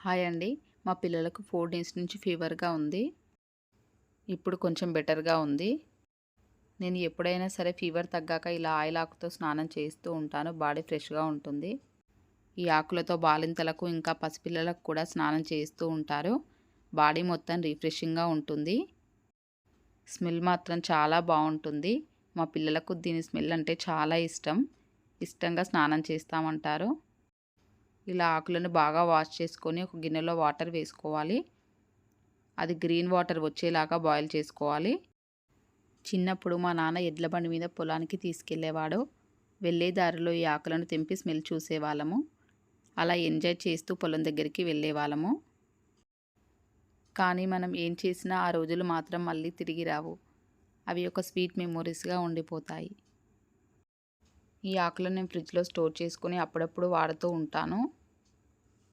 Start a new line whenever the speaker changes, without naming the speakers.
Hi అండి. మా పిల్లలకు ఫోర్ డేస్ నుంచి ఫీవర్గా ఉంది. ఇప్పుడు కొంచెం బెటర్గా ఉంది. నేను ఎప్పుడైనా సరే ఫీవర్ తగ్గాక ఇలా ఆయిల్ ఆకుతో స్నానం చేస్తూ ఉంటాను. బాడీ ఫ్రెష్గా ఉంటుంది. ఈ ఆకులతో బాలింతలకు ఇంకా పసిపిల్లలకు కూడా స్నానం చేస్తూ ఉంటారు. బాడీ మొత్తం రిఫ్రెషింగ్గా ఉంటుంది. స్మెల్ మాత్రం చాలా బాగుంటుంది. మా పిల్లలకు దీని స్మెల్ అంటే చాలా ఇష్టం. ఇష్టంగా స్నానం చేస్తామంటారు. ఇలా ఆకులను బాగా వాష్ చేసుకొని ఒక గిన్నెలో వాటర్ వేసుకోవాలి. అది గ్రీన్ వాటర్ వచ్చేలాగా బాయిల్ చేసుకోవాలి. చిన్నప్పుడు మా నాన్న ఎడ్ల బండి మీద పొలానికి తీసుకెళ్ళేవాడు. వెళ్ళే దారిలో ఈ ఆకులను తెంపి స్మెల్ చూసేవాళ్ళము. అలా ఎంజాయ్ చేస్తూ పొలం దగ్గరికి వెళ్ళేవాళ్ళము. కానీ మనం ఏం చేసినా ఆ రోజులు మాత్రం మళ్ళీ తిరిగి రావు. అవి ఒక స్వీట్ మెమొరీస్గా ఉండిపోతాయి. ఈ ఆకులను నేను ఫ్రిడ్జ్లో స్టోర్ చేసుకొని అప్పుడప్పుడు వాడుతూ ఉంటాను.